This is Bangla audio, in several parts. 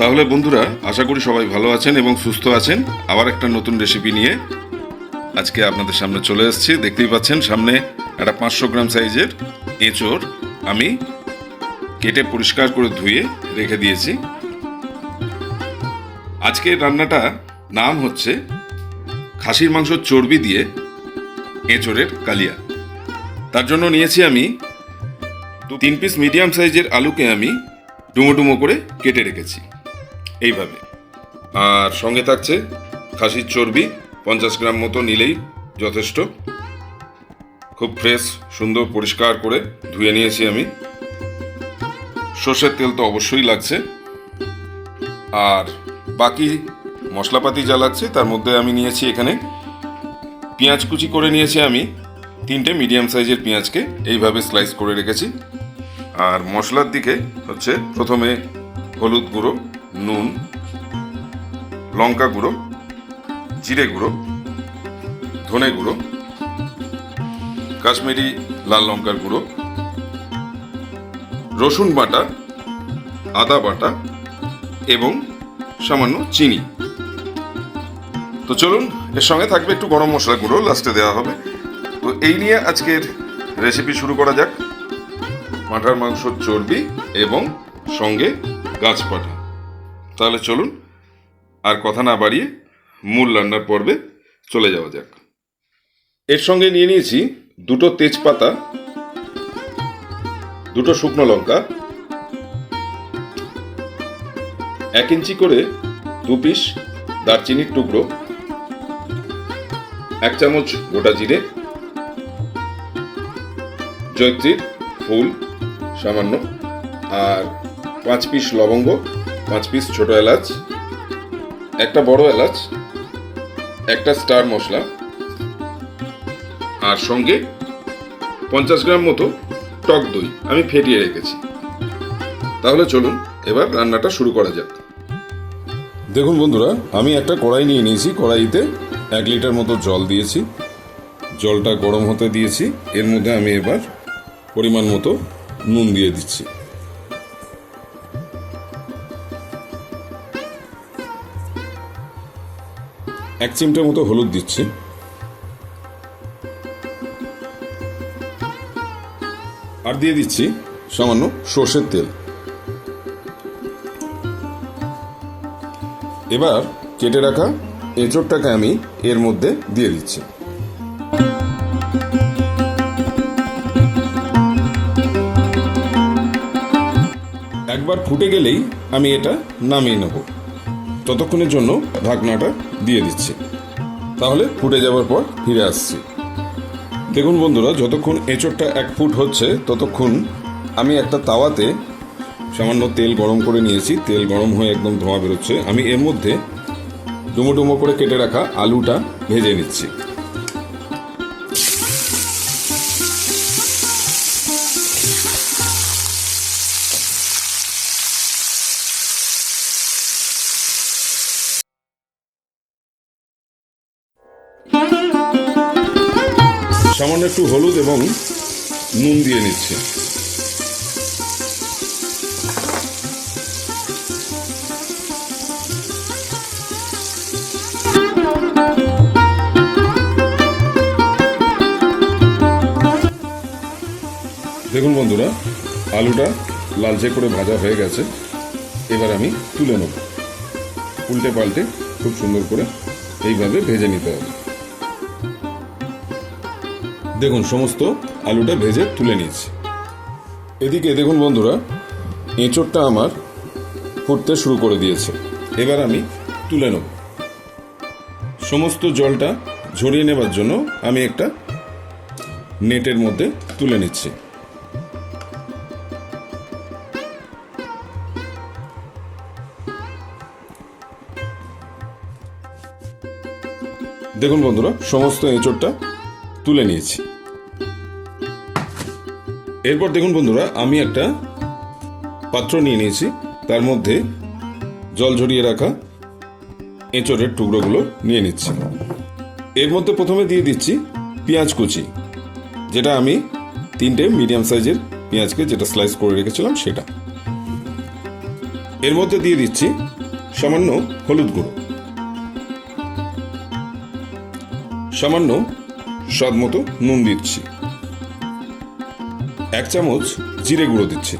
তাহলে বন্ধুরা, আশা করি সবাই ভালো আছেন এবং সুস্থ আছেন। আবার একটা নতুন রেসিপি নিয়ে আজকে আপনাদের সামনে চলে এসেছি। দেখতেই পাচ্ছেন, সামনে একটা পাঁচশো গ্রাম সাইজের এঁচড় আমি কেটে পরিষ্কার করে ধুয়ে রেখে দিয়েছি। আজকের রান্নাটা নাম হচ্ছে খাসির মাংস চর্বি দিয়ে এঁচড়ের কালিয়া। তার জন্য নিয়েছি আমি দু তিন পিস মিডিয়াম সাইজের আলুকে আমি ডুমো ডুমো করে কেটে রেখেছি। এইভাবে। আর সঙ্গে থাকছে খাসির চর্বি, পঞ্চাশ গ্রাম মতো নিলেই যথেষ্ট। খুব ফ্রেশ সুন্দর, পরিষ্কার করে ধুয়ে নিয়েছি আমি। সর্ষের তেল তো অবশ্যই লাগছে। আর বাকি মশলাপাতি যা লাগছে, তার মধ্যে আমি নিয়েছি এখানে পেঁয়াজ কুচি করে নিয়েছি আমি। তিনটে মিডিয়াম সাইজের পেঁয়াজকে এইভাবে স্লাইস করে রেখেছি। আর মশলার দিকে হচ্ছে প্রথমে হলুদ গুঁড়ো, নুন, লঙ্কা গুঁড়ো, জিরে গুঁড়ো, ধনে গুঁড়ো, কাশ্মীরি লাল লঙ্কার গুঁড়ো রসুন বাটা, আদা বাটা এবং সামান্য চিনি। তো চলুন, এর সঙ্গে থাকবে একটু গরম মশলা গুঁড়ো, লাস্টে দেওয়া হবে। তো এই নিয়ে আজকের রেসিপি শুরু করা যাক। মাঠার মাংসর চর্বি এবং সঙ্গে গাছপাটা তাহলে চলুন, আর কথা না বাড়িয়ে মূল রান্নার পর্বে চলে যাওয়া যাক। এর সঙ্গে নিয়ে নিয়েছি দুটো তেজপাতা দুটো শুকনো লঙ্কা, এক ইঞ্চি করে দু পিস দারচিনির টুকরো, এক চামচ গোটা জিরে জৈত্রীর ফুল সামান্য, আর পাঁচ পিস লবঙ্গ, পাঁচ পিস ছোট এলাচ, একটা বড় এলাচ, একটা স্টার মশলা, আর সঙ্গে পঞ্চাশ গ্রাম মতো টক দই আমি ফেটিয়ে রেখেছি। তাহলে চলুন, এবার রান্নাটা শুরু করা যাক। দেখুন বন্ধুরা, আমি একটা কড়াই নিয়ে নিয়েছি। কড়াইতে এক লিটার মতো জল দিয়েছি। জলটা গরম হতে দিয়েছি। এর মধ্যে আমি এবার পরিমাণ মতো নুন দিয়ে দিচ্ছি। এক চিমটা মতো হলুদ দিচ্ছি। দিয়ে দিচ্ছি সামান্য সর্ষের তেল। এবার কেটে রাখা এঁচড়টাকে আমি এর মধ্যে দিয়ে দিচ্ছি। একবার ফুটে গেলেই আমি এটা নামিয়ে নেব। ততক্ষণের জন্য ঢাকনাটা দিয়ে দিচ্ছি। তাহলে ফুটে যাওয়ার পর ফিরে আসছি। দেখুন বন্ধুরা, যতক্ষণ এঁচড়টা এক ফুট হচ্ছে, ততক্ষণ আমি একটা তাওয়াতে সামান্য তেল গরম করে নিয়েছি। তেল গরম হয়ে একদম ধোঁয়া বেরোচ্ছে। আমি এর মধ্যে ডুমো ডুমো করে কেটে রাখা আলুটা ভেজে নিচ্ছি। সামান্য একটু হলুদ এবং নুন দিয়ে নিচ্ছি। দেখুন বন্ধুরা, আলুটা লালচে করে ভাজা হয়ে গেছে। এবার আমি তুলে নেব। উল্টে পাল্টে খুব সুন্দর করে এইভাবে ভেজে নিতে হবে। দেখুন, সমস্ত আলুটা ভেজে তুলে নিয়েছি। এদিকে দেখুন বন্ধুরা, এঁচড়টা আমার ফুটতে শুরু করে দিয়েছে। এবার আমি তুলে নেব। সমস্ত জলটা ঝরিয়ে নেবার জন্য আমি একটা নেটের মধ্যে তুলে নিচ্ছি। দেখুন বন্ধুরা, সমস্ত এঁচড়টা তুলে নিয়েছি। এরপর দেখুন বন্ধুরা, আমি একটা পাত্র নিয়ে নিয়েছি। তার মধ্যে জল ঝরিয়ে রাখা এঁচড়ের টুকরোগুলো নিয়ে নিচ্ছি। এর মধ্যে প্রথমে দিয়ে দিচ্ছি পেঁয়াজ কুচি, যেটা আমি তিনটে মিডিয়াম সাইজের পেঁয়াজকে যেটা স্লাইস করে রেখেছিলাম সেটা। এর মধ্যে দিয়ে দিচ্ছি সামান্য হলুদ গুঁড়ো। সামান্য স্বাদ মতো নুন দিচ্ছি। এক চামচ জিরে গুঁড়ো দিচ্ছি।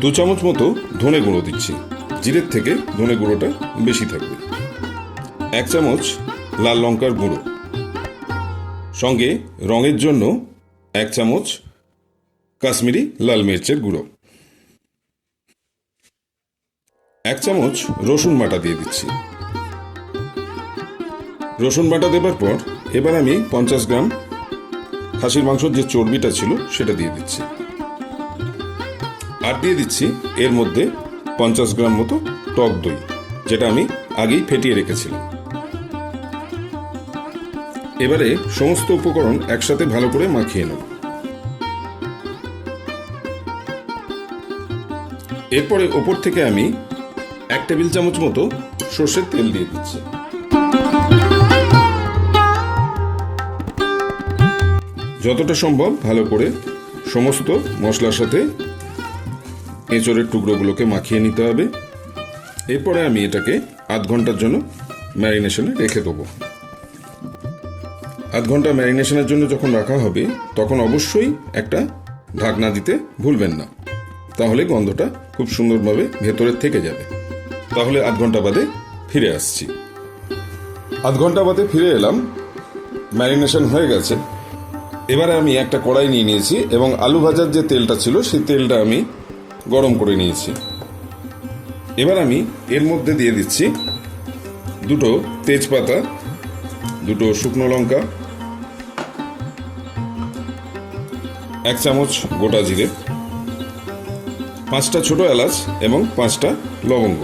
দু চামচ মতো ধনে গুঁড়ো দিচ্ছি। জিরের থেকে ধনে গুঁড়োটা বেশি থাকবে। এক চামচ লাল লঙ্কার গুঁড়ো। সঙ্গে রঙের জন্য এক চামচ কাশ্মীরি লাল মির্চের গুঁড়ো। এক চামচ রসুন বাটা দিয়ে দিচ্ছি। রসুন বাটা দেবার পর এবার আমি পঞ্চাশ গ্রাম খাসির মাংসর যে চর্বিটা ছিল, সেটা দিয়ে দিচ্ছি। আর দিয়ে দিচ্ছি এর মধ্যে পঞ্চাশ গ্রাম মতো টক দই, যেটা আমি আগেই ফেটিয়ে রেখেছিলাম। এবারে সমস্ত উপকরণ একসাথে ভালো করে মাখিয়ে নেব। এরপরে ওপর থেকে আমি এক টেবিল চামচ মতো সর্ষের তেল দিয়ে দিচ্ছি। যতটা সম্ভব ভালো করে সমস্ত মশলার সাথে এঁচড়ের টুকরোগুলোকে মাখিয়ে নিতে হবে। এরপরে আমি এটাকে আধ ঘণ্টার জন্য ম্যারিনেশনে রেখে দেবো। আধ ঘণ্টা ম্যারিনেশনের জন্য যখন রাখা হবে, তখন অবশ্যই একটা ঢাকনা দিতে ভুলবেন না। তাহলে গন্ধটা খুব সুন্দরভাবে ভেতরে থেকে যাবে। তাহলে আধ ঘণ্টা বাদে ফিরে আসছি। আধ ঘণ্টা বাদে ফিরে এলাম। ম্যারিনেশন হয়ে গেছে। এবারে আমি একটা কড়াই নিয়ে নিয়েছি এবং আলু ভাজার যে তেলটা ছিল, সেই তেলটা আমি গরম করে নিয়েছি। এবার আমি এর মধ্যে দিয়ে দিচ্ছি দুটো তেজপাতা, দুটো শুকনো লঙ্কা, এক চামচ গোটা জিরে, পাঁচটা ছোট এলাচ এবং পাঁচটা লবঙ্গ।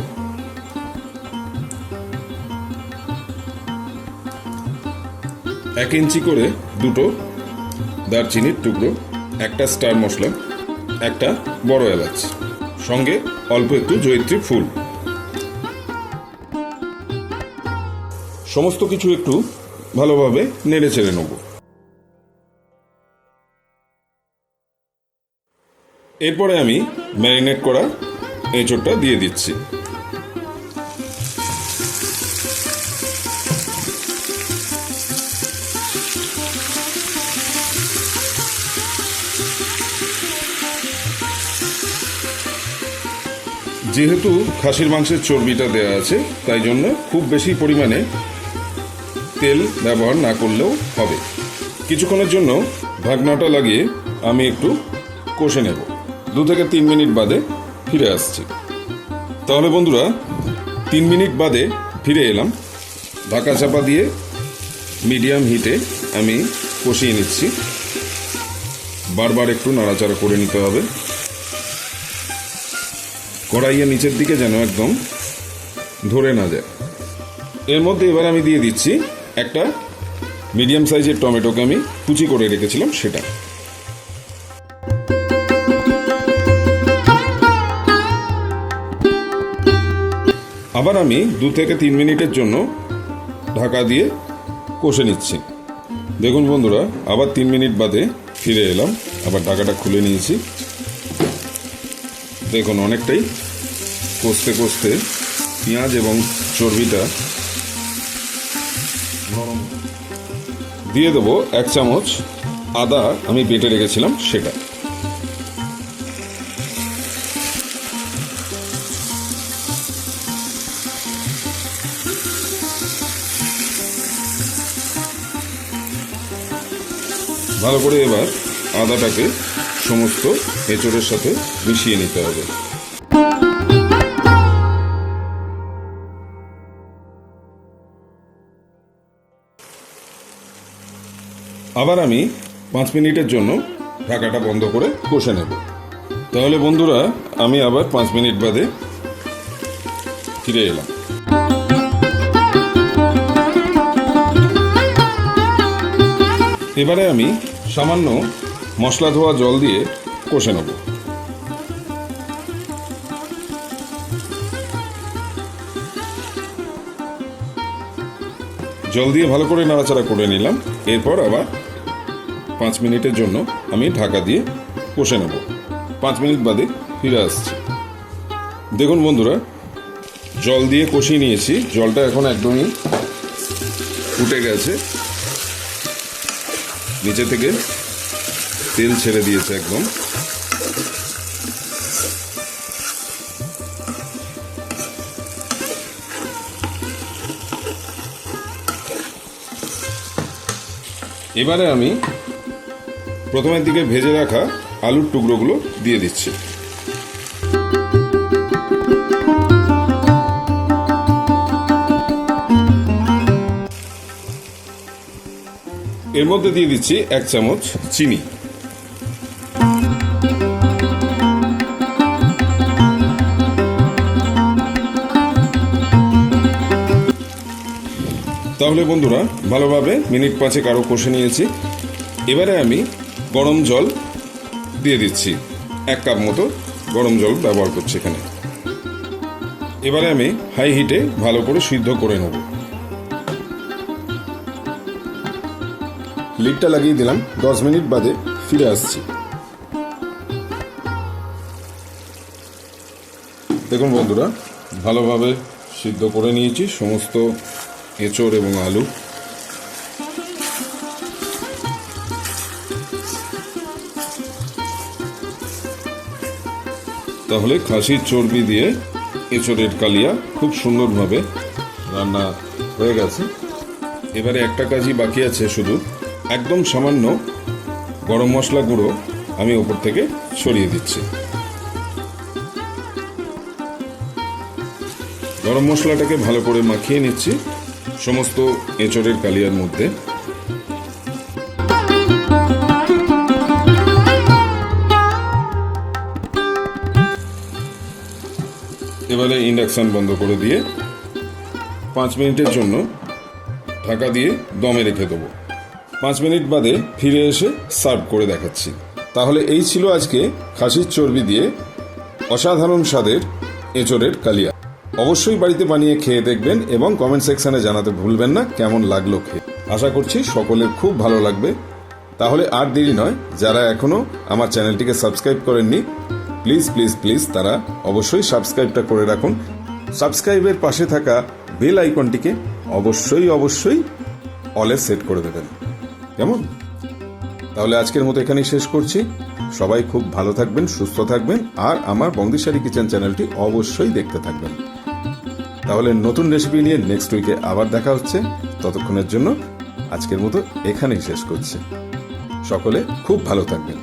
এক ইঞ্চি করে দুটো দারচিনির টুকরো, একটা স্টার মশলা, একটা বড় এলাচ, সঙ্গে অল্প একটু জয়িত্রী ফুল। সমস্ত কিছু একটু ভালোভাবে নেড়ে চেড়ে নেব। এরপরে আমি ম্যারিনেট করা এঁচড়টা দিয়ে দিচ্ছি। যেহেতু খাসির মাংসের চর্বিটা দেওয়া আছে, তাই জন্য খুব বেশি পরিমাণে তেল ব্যবহার না করলেও হবে। কিছুক্ষণের জন্য ভাগনাটা লাগিয়ে আমি একটু কষে নেব। দু থেকে তিন মিনিট বাদে ফিরে আসছি। তাহলে বন্ধুরা, তিন মিনিট বাদে ফিরে এলাম। ঢাকা চাপা দিয়ে মিডিয়াম হিটে আমি কষিয়ে নিচ্ছি। বারবার একটু নাড়াচাড়া করে নিতে হবে। কড়াইয়ের নিচের দিকে যেন একদম ধরে না যায়। এর মধ্যে এবার আমি দিয়ে দিচ্ছি একটা মিডিয়াম সাইজের টমেটোকে আমি কুচি করে রেখেছিলাম সেটা। আবার আমি দু থেকে তিন মিনিটের জন্য ঢাকা দিয়ে কষে নিচ্ছি। দেখুন বন্ধুরা, আবার তিন মিনিট বাদে ফিরে এলাম। আবার ঢাকাটা খুলে নিয়েছি। দেখুন অনেকটাই। কষতে কষতে পেঁয়াজ এবং চর্বিটা দিয়ে দেবো এক চামচ। আদা আমি বেটে রেখেছিলাম সেটা। ভালো করে এবার আদাটাকে সমস্ত এঁচড়ের সাথে মিশিয়ে নিতে হবে। আবার আমি পাঁচ মিনিটের জন্য ঢাকাটা বন্ধ করে কষে নেব। তাহলে বন্ধুরা, আমি আবার পাঁচ মিনিট বাদে ফিরে এলাম। এবারে আমি সামান্য মশলা ধোয়া জল দিয়ে কষে নেব। জল দিয়ে ভালো করে নাড়াচাড়া করে নিলাম। এরপর আবার পাঁচ মিনিটের জন্য আমি ঢাকা দিয়ে কষে নেব। পাঁচ মিনিট বাদে ফিরে আসছি। দেখুন বন্ধুরা, জল দিয়ে কষিয়ে নিয়েছি। জলটা এখন একদমই ফুটে গেছে। নিচে থেকে তেল ছেড়ে দিয়েছে একদম। এবারে আমি প্রথমের দিকে ভেজে রাখা আলুর টুকরোগুলো দিয়ে দিচ্ছি। এর মধ্যে দিয়ে দিচ্ছি এক চামচ চিনি। তাহলে বন্ধুরা, ভালোভাবে মিনিট পাঁচেক আরও কষে নিয়েছি। এবারে আমি গরম জল দিয়ে দিচ্ছি। এক কাপ মতো গরম জল ব্যবহার করছি এখানে। এবারে আমি হাই হিটে ভালো করে সিদ্ধ করে নেব। লিডটা লাগিয়ে দিলাম। দশ মিনিট বাদে ফিরে আসছি। দেখুন বন্ধুরা, ভালোভাবে সিদ্ধ করে নিয়েছি। সমস্ত এঁচড় এবং আলু। তাহলে খাসির চর্বি দিয়ে এঁচড়ের কালিয়া খুব সুন্দরভাবে রান্না হয়ে গেছে। এবারে একটা কাজই বাকি আছে শুধু, একদম সামান্য গরম মশলা গুঁড়ো আমি ওপর থেকে ছড়িয়ে দিচ্ছি। গরম মশলাটাকে ভালো করে মাখিয়ে নিচ্ছি। সমস্ত এঁচড়ের কালিয়ার মধ্যে। এবারে ইন্ডাকশন বন্ধ করে দিয়ে পাঁচ মিনিটের জন্য ঢাকা দিয়ে দমে রেখে দেবো। পাঁচ মিনিট বাদে ফিরে এসে সার্ভ করে দেখাচ্ছি। তাহলে এই ছিল আজকে খাসির চর্বি দিয়ে অসাধারণ স্বাদের এঁচড়ের কালিয়া। অবশ্যই বাড়িতে বানিয়ে খেয়ে দেখবেন এবং কমেন্ট সেকশনে জানাতে ভুলবেন না কেমন লাগল খেয়ে। আশা করছি সকলের খুব ভালো লাগবে। তাহলে আর দেরি নয়, যারা এখনও আমার চ্যানেলটিকে সাবস্ক্রাইব করেননি প্লিজ প্লিজ প্লিজ তারা অবশ্যই সাবস্ক্রাইবটা করে রাখুন। সাবস্ক্রাইবের পাশে থাকা বেল আইকনটিকে অবশ্যই অবশ্যই অলে সেট করে দেবেন। কেমন? তাহলে আজকের মতো এখানেই শেষ করছি। সবাই খুব ভালো থাকবেন, সুস্থ থাকবেন, আর আমার বন্দিশারি কিচেন চ্যানেলটি অবশ্যই দেখতে থাকবেন। তাহলে নতুন রেসিপি নিয়ে নেক্সট উইকে আবার দেখা হচ্ছে। ততক্ষণের জন্য আজকের মতো এখানেই শেষ করছে। সকলে খুব ভালো থাকবেন।